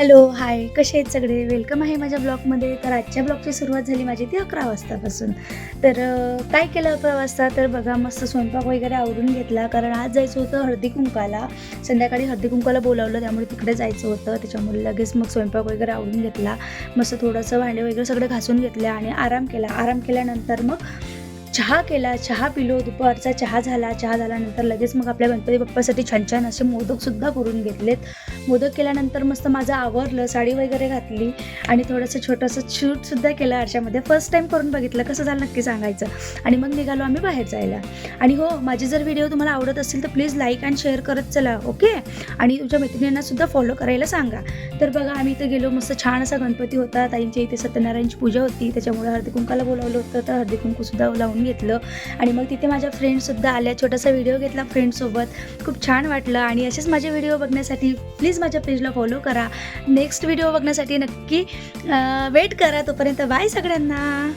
Hello hi. कसे आहेत सगळे? वेलकम आहे माझ्या ब्लॉगमध्ये. तर आजच्या ब्लॉगची सुरुवात झाली माझी ती अकरा वाजतापासून. तर काय केलं अकरा वाजता? तर बघा मस्त स्वयंपाक वगैरे आवरून घेतला. कारण आज जायचं होतं हळदी कुंकाला. संध्याकाळी हळदी कुंकाला बोलावलं त्यामुळे तिकडे जायचं होतं. त्याच्यामुळे लगेच मग स्वयंपाक वगैरे आवरून घेतला. मस्त थोडंसं भांडे वगैरे सगळं घासून घेतले आणि आराम केला. आराम केल्यानंतर मग चहा केला चहा पिलो दुपारचा चहा झाला चहा झाल्यानंतर लगेच मग आपल्या गणपती बाप्पासाठी छान छान असे मोदकसुद्धा करून घेतलेत. मोदक केल्यानंतर मस्त माझं आवरलं साडी वगैरे घातली आणि थोडंसं छोटंसं शूटसुद्धा केलं आरशामध्ये. फर्स्ट टाईम करून बघितलं कसं झालं नक्की सांगायचं. आणि मग निघालो आम्ही बाहेर जायला. आणि हो माझे जर व्हिडिओ तुम्हाला आवडत असेल तर प्लीज लाईक अँड शेअर करत चला ओके आणि तुमच्या मैत्रिणींना सुद्धा फॉलो करायला सांगा. तर बघा आम्ही इथं गेलो मस्त छान असा गणपती होता. ताईंच्या इथे सत्यनारायणची पूजा होती. त्याच्यामुळे हळदी कुंकाला बोलावलं होतं. तर हळदी कुंकूसुद्धा लावून घेतलं. आणि मग तिथे माझ्या फ्रेंडसुद्धा आल्या. छोटासा व्हिडिओ घेतला फ्रेंडसोबत खूप छान वाटलं. आणि असेच माझे व्हिडिओ बघण्यासाठी प्लीज माझ्या पेजला फॉलो करा. नेक्स्ट व्हिडिओ बघण्यासाठी नक्की वेट करा तोपर्यंत बाय सगळ्यांना.